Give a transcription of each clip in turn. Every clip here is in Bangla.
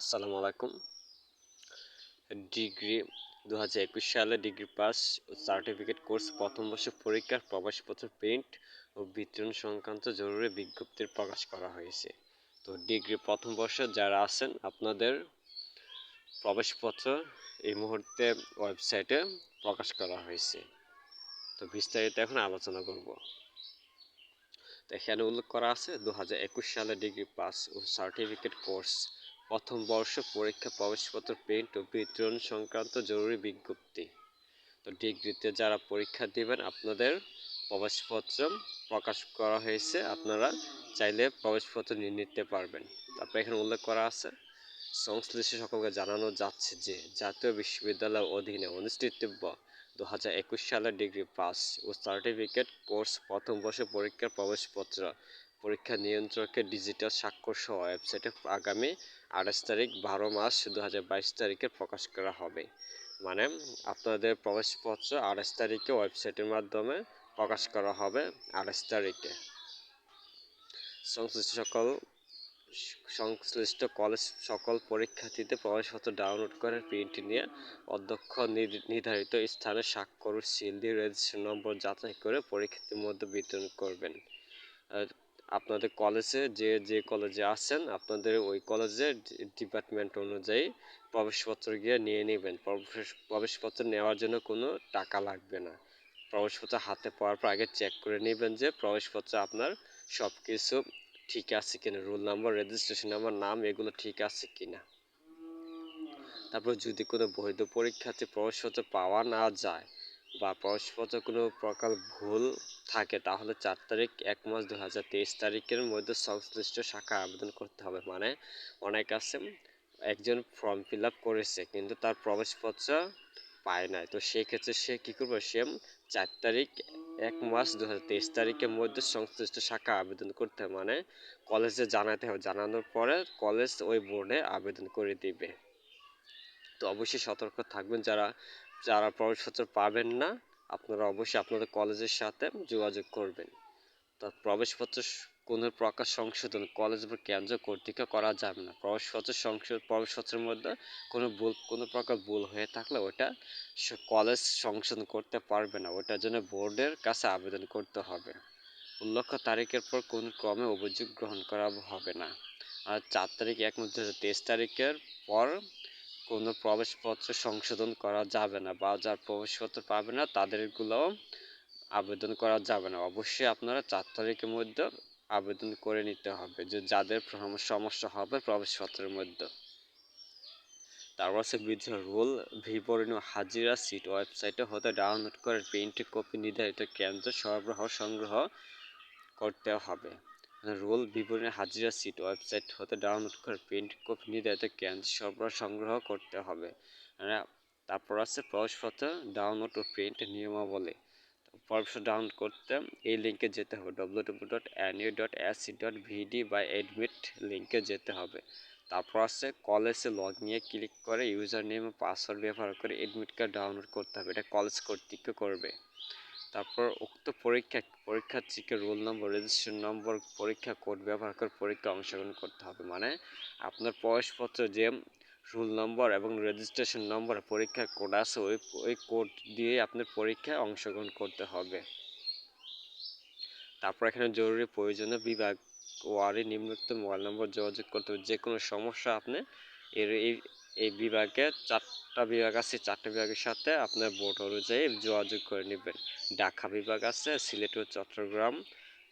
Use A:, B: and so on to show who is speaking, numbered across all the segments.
A: আসসালামু আলাইকুম। ডিগ্রি দু হাজার একুশ সালে ডিগ্রি পাস সার্টিফিকেট কোর্স প্রথম বর্ষ পরীক্ষার প্রবেশপত্র, প্রিন্ট ও বিতরণ সংক্রান্ত জরুরি বিজ্ঞপ্তির প্রকাশ করা হয়েছে। তো ডিগ্রি প্রথম বর্ষ যারা আছেন, আপনাদের প্রবেশপত্র এই মুহূর্তে ওয়েবসাইটে প্রকাশ করা হয়েছে। তো বিস্তারিত এখন আলোচনা করব। তো এখানে উল্লেখ করা আছে দু হাজার একুশ সালে ডিগ্রি পাস ও সার্টিফিকেট কোর্স প্রথম বর্ষ পরীক্ষা প্রবেশপত্র প্রিন্ট ও বিতরণ সংক্রান্ত জরুরি বিজ্ঞপ্তি। তো ডিগ্রিতে যারা পরীক্ষা দেবেন, আপনাদের প্রবেশপত্র প্রকাশ করা হয়েছে। আপনারা চাইলে প্রবেশপত্র নিয়ে নিতে পারবেন। তারপরে এখানে উল্লেখ করা আছে, সংশ্লিষ্ট সকলকে জানানো যাচ্ছে যে জাতীয় বিশ্ববিদ্যালয়ের অধীনে অনুষ্ঠিতব্য দু হাজার একুশ সালের ডিগ্রি পাস ও সার্টিফিকেট কোর্স প্রথম বর্ষে পরীক্ষার প্রবেশপত্র পরীক্ষা নিয়ন্ত্রকের ডিজিটাল স্বাক্ষর সহ ওয়েবসাইটে আগামী আঠাশ তারিখ বারো মাস দু হাজার বাইশ তারিখে প্রকাশ করা হবে। মানে আপনাদের প্রবেশপত্র আঠাশ তারিখে ওয়েবসাইটের মাধ্যমে প্রকাশ করা হবে আঠাশ তারিখে। সংশ্লিষ্ট সকল, সংশ্লিষ্ট কলেজ সকল পরীক্ষার্থীদের প্রবেশপত্র ডাউনলোড করে প্রিন্ট নিয়ে অধ্যক্ষ নির্ধারিত স্থানে স্বাক্ষর সিল দিয়ে রেজিস্ট্রেশন নম্বর যাচাই করে পরীক্ষার্থীর মধ্যে বিতরণ করবেন। আপনাদের কলেজে যে যে কলেজে আছেন, আপনাদের ওই কলেজের ডিপার্টমেন্ট অনুযায়ী প্রবেশপত্র গিয়ে নিয়ে নেবেন। প্রবেশপত্র নেওয়ার জন্য কোনো টাকা লাগবে না। প্রবেশপত্র হাতে পাওয়ার পর আগে চেক করে নেবেন যে প্রবেশপত্র আপনার সব কিছু ঠিক আছে কিনা, রোল নাম্বার, রেজিস্ট্রেশন নাম্বার, নাম এগুলো ঠিক আছে কিনা। তারপর যদি কোনো বৈধ পরীক্ষাতে প্রবেশপত্র পাওয়া না যায় বা প্রবেশপত্র কোনো প্রকার ভুল থাকে, তাহলে চার তারিখ এক মাস দু হাজার তেইশ তারিখের মধ্যে সংশ্লিষ্ট শাখা আবেদন করতে হবে। মানে অনেক আছে, একজন ফর্ম ফিল আপ করেছে কিন্তু তার প্রবেশপত্র পায় নাই। তো সেক্ষেত্রে সে কী করবে? সে চার তারিখ এক মাস দু হাজার তেইশ তারিখের মধ্যে সংশ্লিষ্ট শাখা আবেদন করতে হবে। মানে কলেজে জানাতে হবে। জানানোর পরে কলেজ ওই বোর্ডে আবেদন করে দিবে। তো অবশ্যই সতর্ক থাকবেন যারা যারা প্রবেশপত্র পাবেন না, আপনারা অবশ্যই আপনাদের কলেজের সাথে যোগাযোগ করবেন। তো প্রবেশপত্র কোনো প্রকার সংশোধন কলেজ বা কেন্দ্র কর্তৃক করা যাবে না। প্রবেশপত্র সংশোধন প্রবেশপত্রের মধ্যে কোনো ভুল, কোনো প্রকার ভুল হয়ে থাকলে ওটা কলেজ সংশোধন করতে পারবে না। ওটার জন্য বোর্ডের কাছে আবেদন করতে হবে। উল্লেখ্য তারিখের পর কোন ক্রমে অভিযোগ গ্রহণ করা হবে না। আর চার তারিখ এক মধ্যে তেইশ তারিখের পর কোনো প্রবেশপত্র সংশোধন করা যাবে না বা যার প্রবেশপত্র পাবে না, তাদেরগুলো আবেদন করা যাবে না। অবশ্যই আপনারা চার তারিখের মধ্যে আবেদন করে নিতে হবে যে যাদের সমস্যা হবে প্রবেশপত্রের মধ্যে। তারপর হচ্ছে বিধি রোল বিবরণী হাজিরা সিট ওয়েবসাইটে হতে ডাউনলোড করে প্রিন্ট কপি নির্ধারিত কেন্দ্র সরবরাহ সংগ্রহ করতে হবে। রোল বিবরণী হাজিরা সিট ওয়েবসাইট হতে ডাউনলোড করে প্রিন্ট কপি নির্ধারিত কেন্দ্র সরবরাহ সংগ্রহ করতে হবে। তারপর আছে প্রবেশপত্র ডাউনলোড ও প্রিন্ট নিয়মাবলী। প্রবেশপত্র ডাউনলোড করতে এই লিঙ্কে যেতে হবে। W W dot NU dot S C dot BD বা অ্যাডমিট লিঙ্কে যেতে হবে। তারপর আছে কলেজে লগ নিয়ে ক্লিক করে ইউজার নেম ও পাসওয়ার্ড ব্যবহার করে অ্যাডমিট কার্ড ডাউনলোড করতে হবে। এটা কলেজ কর্তৃক করবে। তারপর উক্ত পরীক্ষা পরীক্ষার্থীকে রোল নম্বর রেজিস্ট্রেশন নম্বর, পরীক্ষা কোড ব্যবহার করে পরীক্ষা অংশগ্রহণ করতে হবে। মানে আপনার প্রবেশপত্র যে রোল নম্বর এবং রেজিস্ট্রেশন নম্বর পরীক্ষার কোড আছে, ওই ওই কোড দিয়ে আপনার পরীক্ষায় অংশগ্রহণ করতে হবে। তারপর এখানে জরুরি প্রয়োজনীয় বিভাগ ওয়ার্ডে নিম্নোক্ত মোবাইল নম্বর যোগাযোগ করতে হবে। যে কোনো সমস্যা আপনি এর এই এই বিভাগে চারটা বিভাগ আছে, চারটা বিভাগের সাথে আপনার বোর্ড অনুযায়ী যোগাযোগ করে নেবেন। ঢাকা বিভাগ আছে, সিলেট ও চট্টগ্রাম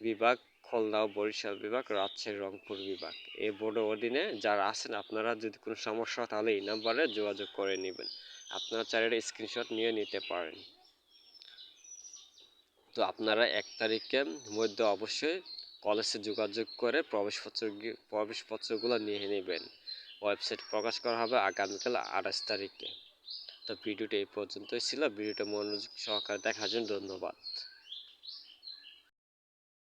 A: বিভাগ, খুলনা ও বরিশাল বিভাগ রাজশাহী রংপুর বিভাগ। এই বোর্ডের অধীনে যারা আছেন, আপনারা যদি কোনো সমস্যা হয়, তাহলে এই নাম্বারে যোগাযোগ করে নেবেন। আপনারা চাইলে স্ক্রিনশট নিয়ে নিতে পারেন। তো আপনারা এক তারিখের মধ্যে অবশ্যই কলেজে যোগাযোগ করে প্রবেশপত্র প্রবেশপত্রগুলো নিয়ে নেবেন। ওয়েবসাইট প্রকাশ করা হবে আগামীকাল আঠাশ তারিখে। তো ভিডিওটা এই পর্যন্তই ছিল। ভিডিওটা মনোযোগ সহকারে দেখার জন্য ধন্যবাদ।